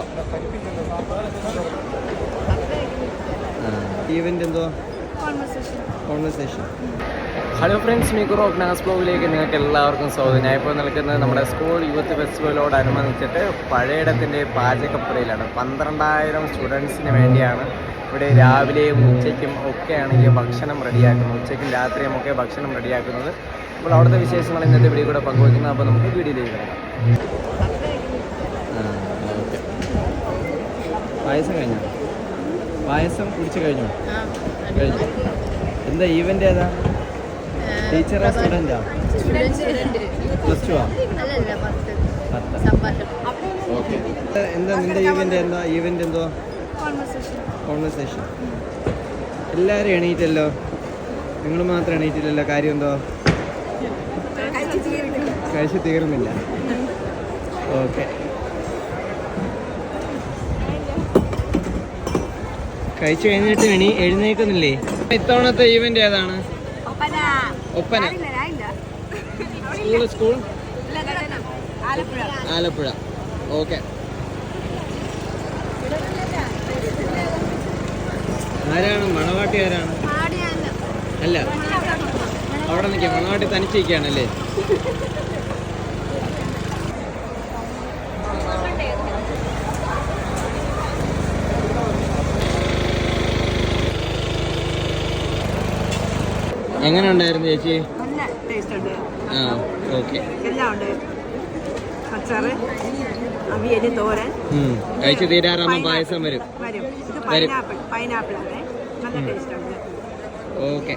കൊള്ളാം. എന്തോ? Hello friends മീക്കു റോക്ക് നാസ് ബ്ലോഗിലേക്ക് നിങ്ങൾക്ക് എല്ലാവർക്കും സ്വാഗതം. ഞാൻ ഇപ്പോൾ നിൽക്കുന്നത് നമ്മുടെ സ്കൂൾ യൂത്ത് ഫെസ്റ്റിവലോടനുബന്ധിച്ചിട്ട് പഴയിടത്തിന്റെ പാചകപ്പുരയിലാണ്. പന്ത്രണ്ടായിരം സ്റ്റുഡൻസിന് വേണ്ടിയാണ് ഇവിടെ രാവിലെയും ഉച്ചയ്ക്കും ഒക്കെയാണെങ്കിൽ ഭക്ഷണം റെഡിയാക്കുന്നത്. ഉച്ചയ്ക്കും രാത്രിയും ഒക്കെ ഭക്ഷണം റെഡിയാക്കുന്നത്. അപ്പോൾ അവിടുത്തെ വിശേഷങ്ങൾ ഇന്നത്തെ വീഡിയോ കൂടെ പങ്കുവയ്ക്കുന്നത് അപ്പോൾ നമുക്ക് വീഡിയോയിലേക്ക് കിടക്കാം പായസം കഴിഞ്ഞോ? പായസം കുടിച്ചു കഴിഞ്ഞോ? കഴിഞ്ഞു? എന്താ ഈവന്റ് ഏതാ? ടീച്ചറാ സ്റ്റുഡന്റാ പ്ലസ് ടു ആ? ഓക്കെ എന്താ നിന്റെ ഈവന്റ് എന്താ? ഈവന്റ് എന്തോ? കോൺവെർസേഷൻ എല്ലാവരും എണീറ്റല്ലോ? നിങ്ങൾ മാത്രം എണീറ്റില്ലല്ലോ? കാര്യം എന്തോ? കഴിച്ച് തീർന്നില്ല. ഓക്കെ കഴിച്ചു കഴിഞ്ഞിട്ട് ഇനി എഴുന്നേക്കുന്നില്ലേ ഇത്തവണത്തെ ഈവന്റ് ഏതാണ്? Oppana. School school Alappuzha. Okay. ആരാണ്? മണവാട്ടി ആരാണ് അല്ല. അവിടെ നിൽക്കാം മണവാട്ടി തനിച്ചിരിക്കുകയാണല്ലേ എങ്ങനെ ഉണ്ടായിരുന്നു ചേച്ചി? നല്ല ടേസ്റ്റ് ഉണ്ട് ആ ഓക്കെ. എല്ലാം ഉണ്ട് അച്ചാറ് തോരൻ. കഴിച്ച് തീരാറാകുമ്പോൾ പായസം വരും. വരും. ഇത് പൈനാപ്പിൾ പൈനാപ്പിൾ ആണ് നല്ല ടേസ്റ്റ് ഉണ്ട് ഓക്കെ.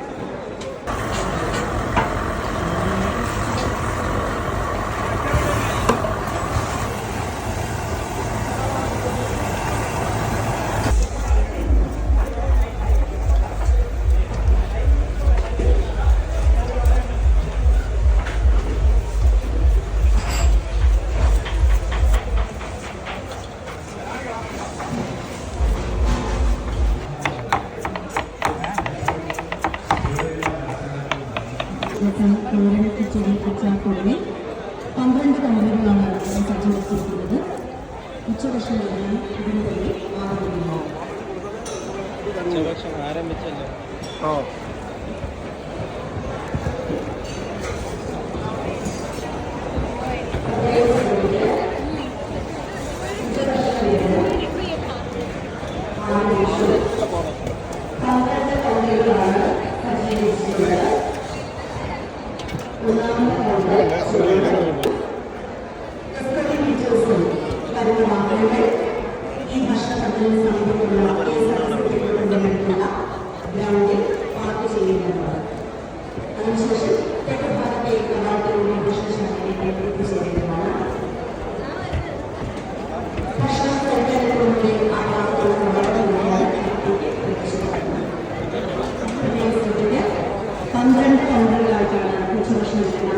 പൊതുവെ പന്ത്രണ്ട് കമ്പനികളാണ് സജ്ജീകരിച്ചിരിക്കുന്നത് ഉച്ചഭക്ഷണം ഇതിന് തന്നെ ആരംഭിക്കുന്നു Thank ആരംഭിച്ചല്ലോ